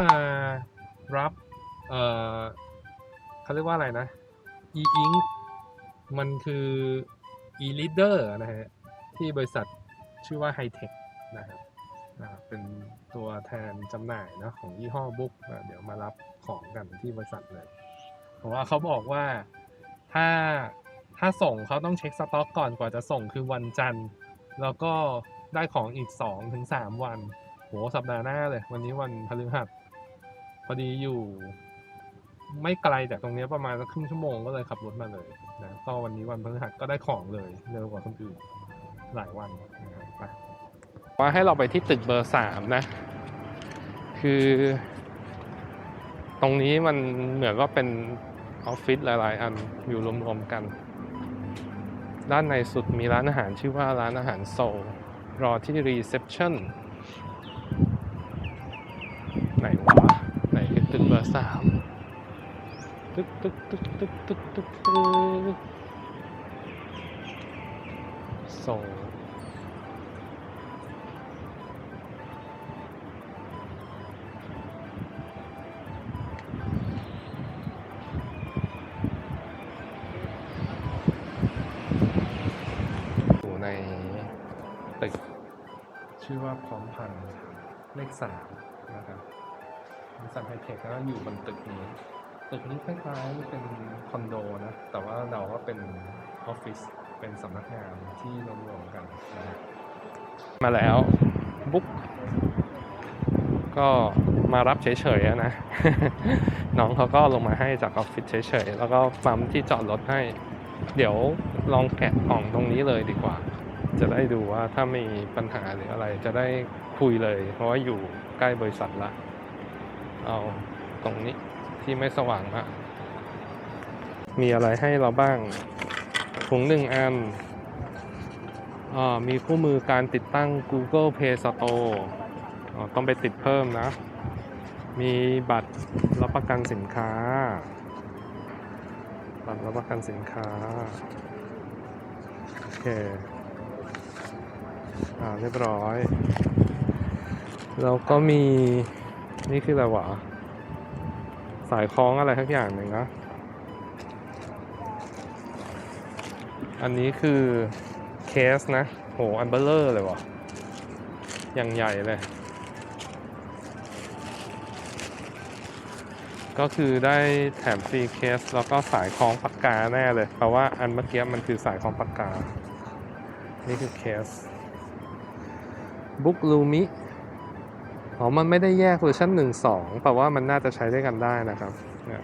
มารับเอ่อเขาเรียกว่าอะไรนะ e-ink มันคือ e-reader นะฮะที่บริษัทชื่อว่า Hightech นะครับเป็นตัวแทนจำหน่ายนะของยี่ห้อบุ๊กเดี๋ยวมารับของกันที่บริษัทเลยเพราะว่าเขาบอกว่าถ้าถ้าส่งเขาต้องเช็คสต็อกก่อนกว่าจะส่งคือวันจันทร์ แล้วก็ได้ของอีก2ถึง3วันโหสัปดาห์หน้าเลย วันนี้วันพฤหัส พอดีอยู่ ไม่ไกลจากตรงนี้ประมาณสักครึ่งชั่วโมงก็เลยขับรถมาเลยนะก็วันนี้วันพฤหัสก็ได้ของเลยเร็วกว่าคนอื่นหลายวันนะครับไปว่าให้เราไปที่ตึกเบอร์สามนะ คือ ตรงนี้มันเหมือนว่าเป็นออฟฟิศหลาย ๆ อันอยู่รวมๆกัน ด้านในสุดมีร้านอาหารชื่อว่าร้านอาหารโซลรอที่รีเซพชันไหน อร์สามตึ๊กตึ๊กตึ๊กตึ๊กตึ๊กตึกตึกโซลอยู่ในตึกชื่อว่าพร้อมพันธ์เลขสาม บริษัทไฮเทคก็อยู่บนตึกนี้ ตึกนี้คล้ายๆเป็นคอนโดนะ แต่ว่าเราก็เป็นออฟฟิศ เป็นสำนักงานที่รวมๆกันนะมาแล้วบุ๊กก็มารับเฉยๆนะ น้องเขาก็ลงมาให้จากออฟฟิศเฉยๆ แล้วก็ปั๊มที่จอดรถให้ เดี๋ยวลองแกะกล่องตรงนี้เลยดีกว่า จะได้ดูว่าถ้ามีปัญหาหรืออะไรจะได้คุยเลย เพราะว่าอยู่ใกล้บริษัทละ เอาตรงนี้ที่ไม่สว่างมามีอะไรให้เราบ้าง ถุงหนึ่งอันอ่ามีคู่มือการติดตั้ง Google Play Store อ๋อต้องไปติดเพิ่มนะ มีบัตรรับประกันสินค้า บัตรรับประกันสินค้า โอเค อ่าเรียบร้อย แล้วก็มี นี่คืออะไรวะ สายคล้องอะไรทักอย่างหนึ่งนะ อันนี้คือเคสนะ โห อันเบลเลอร์เลยวะอย่างใหญ่เลย ก็คือได้แถมฟรีเคส แล้วก็สายคล้องปากกาแน่เลย เพราะว่าอันเมื่อกี้มันคือสายคล้องปากกา นี่คือเคสบุ๊กลูมิ อ๋อ มันไม่ได้แยกเวอร์ชันหนึ่งสองแปลว่ามันน่าจะใช้ด้วยกันได้นะครับ เนี่ย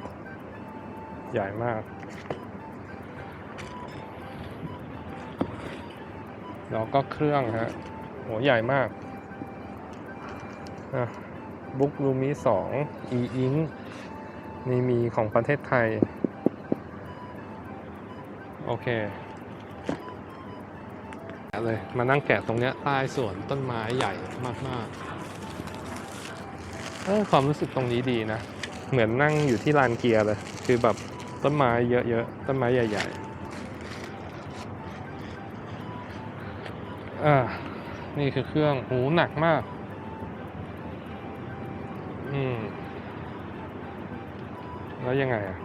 ใหญ่มาก แล้วก็เครื่องฮะโหใหญ่มากอะบุ๊กลูมิสอง e ink นี่มีของประเทศไทย โอเคแกะเลยมานั่งแกะตรงเนี้ยใต้สวนต้นไม้ใหญ่มาก ๆ เออความรู้สึกตรงนี้ดีนะ เหมือนนั่งอยู่ที่ลานเกียร์เลย คือแบบต้นไม้เยอะๆ ต้นไม้ใหญ่ๆ อ่า นี่คือเครื่องหูหนักมาก อืม แล้วยังไงอะ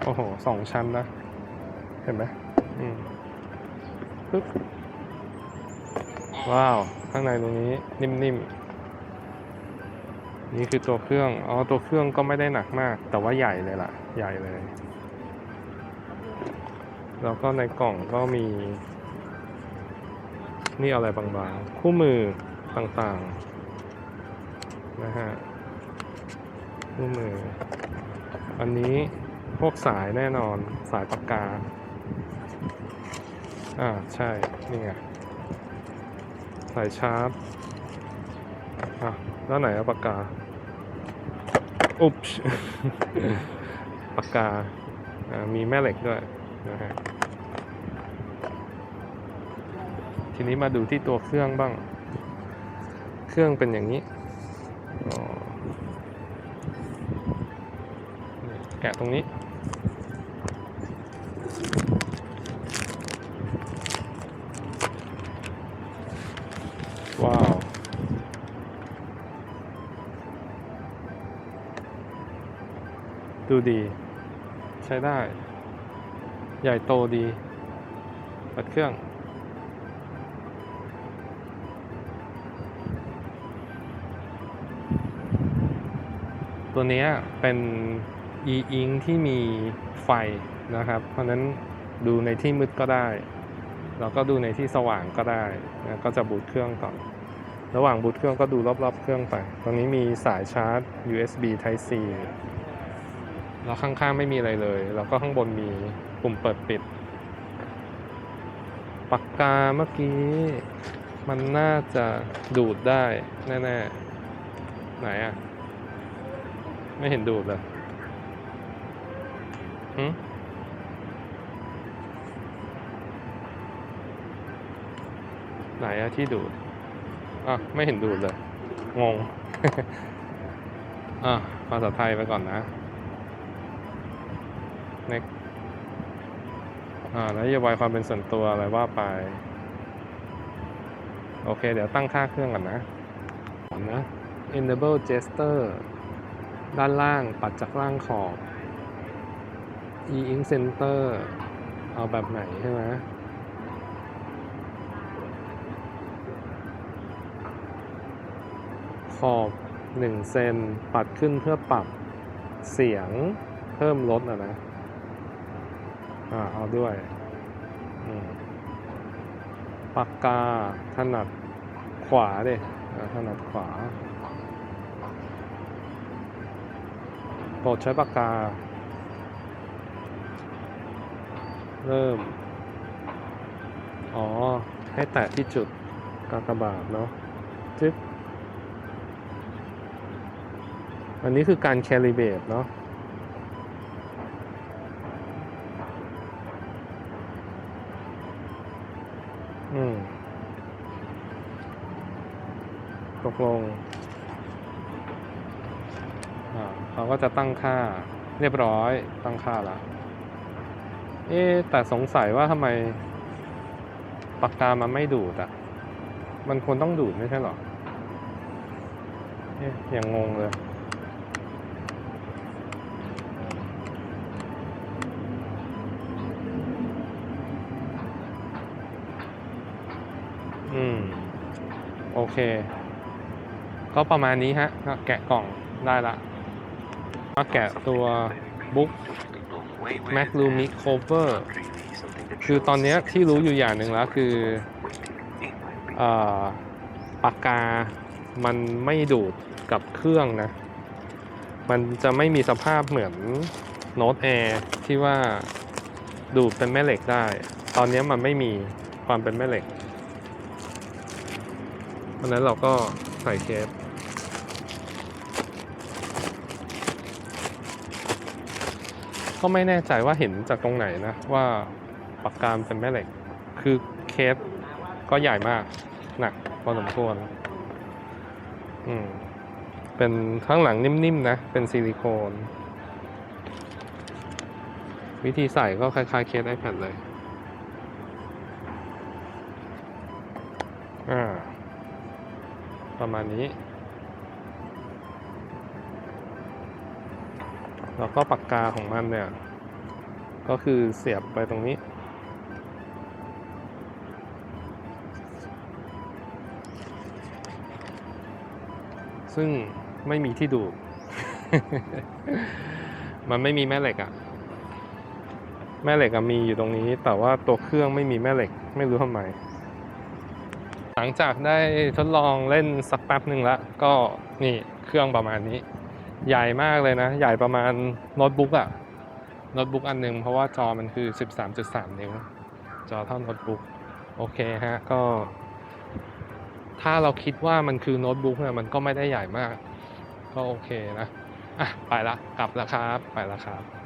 โอ้โห สองชั้นนะ เห็นไหมอืมปึ๊บ ว้าว ข้างในตรงนี้นิ่มๆ นี่คือตัวเครื่อง อ๋อ ตัวเครื่องก็ไม่ได้หนักมาก แต่ว่าใหญ่เลยล่ะ ใหญ่เลย แล้วก็ในกล่องก็มี นี่อะไรบางๆ คู่มือต่างๆ นะฮะ คู่มือ อันนี้พวกสายแน่นอน สายปากกา อ่า ใช่ นี่ไง สายชาร์จอะแล้วไหนอะปากกา อุ๊บปากกา มีแม่เหล็กด้วยนะฮะทีนี้มาดูที่ตัวเครื่องบ้าง เครื่องเป็นอย่างนี้ แกะตรงนี้ ดูดี ใช้ได้ ใหญ่โตดี เปิดเครื่อง ตัวนี้เป็น e-ink ที่มีไฟนะครับ เพราะฉะนั้นดูในที่มืดก็ได้ แล้วก็ดูในที่สว่างก็ได้นะก็จะบูตเครื่องก่อน ระหว่างบูตเครื่องก็ดูรอบๆเครื่องไป ตรงนี้มีสายชาร์จ USB Type C แล้วข้างๆไม่มีอะไรเลย แล้วก็ข้างบนมีปุ่มเปิดปิด ปากกาเมื่อกี้ มันน่าจะดูดได้ แน่ ๆ ไหนอะไม่เห็นดูดเลยหึไหนอะที่ดูดอะไม่เห็นดูดเลย งง อะภาษาไทยไปก่อนนะ next อ่านโยบายความเป็นส่วนตัวอะไรว่าไป โอเค เดี๋ยวตั้งค่าเครื่องก่อนนะก่อนนะ enable gesture ด้านล่างปัดจากล่างขอบ e-ink center เอาแบบไหนใช่ไหมขอบ 1 เซน ปัดขึ้นเพื่อปรับเสียงเพิ่มลดอะนะ อ่าเอาด้วยปากกาถนัดขวาดิถนัดขวาโปรดใช้ปากกา เริ่ม อ๋อ ให้แตะที่จุดกากบาทเนาะจึ๊บอันนี้คือการแคลิเบตเนาะ ตกลงเขาก็จะตั้งค่าเรียบร้อยตั้งค่าล้วเอ๊แต่สงสัยว่าทำไมปากกามันไม่ดูดอะ่ะ มันควรต้องดูดไม่ใช่หรอเอ๊ะยังงงเลยอืม โอเค ก็ประมาณนี้ฮะก็แกะกล่องได้ละมาแกะตัวบุ๊ก Mac Lumix Cover คือตอนนี้ที่รู้อยู่อย่างหนึ่งแล้วคืออปากกามันไม่ดูดกับเครื่องนะ มันจะไม่มีสภาพเหมือนโน้ตแอร์ที่ว่าดูดเป็นแม่เหล็กได้ ตอนนี้มันไม่มีความเป็นแม่เหล็กเพราะฉะนั้นเราก็ใส่เคส ก็ไม่แน่ใจว่าเห็นจากตรงไหนนะ ว่าปากกามเป็นแม่เหล็ก คือเคสก็ใหญ่มาก หนักพอสมควรอืมเป็นข้างหลังนิ่มๆนะ เป็นซิลิโคน วิธีใส่ก็คล้ายๆเคส iPad เลย อ่า ประมาณนี้ แล้วก็ปากกาของมันเนี่ย ก็คือเสียบไปตรงนี้ ซึ่งไม่มีที่ดูด มันไม่มีแม่เหล็กอะ่ะ แม่เหล็กมีอยู่ตรงนี้ แต่ว่าตัวเครื่องไม่มีแม่เหล็ก ไม่รู้ทำไม หลังจากได้ทดลองเล่นสักแป๊บหนึ่งแล้ว ก็นี่เครื่องประมาณนี้ ใหญ่มากเลยนะ ใหญ่ประมาณโน้ตบุ๊กอะโน้ตบุ๊กอันหนึ่งเพราะว่าจอมันคือ 13.3 นิ้ว จอเท่าโน้ตบุ๊กโอเคฮะ ก็ ถ้าเราคิดว่ามันคือโน้ตบุ๊กเนี่ยมันก็ไม่ได้ใหญ่มาก ก็โอเคนะ อะ ไปละ กลับแล้วครับ ไปละครับ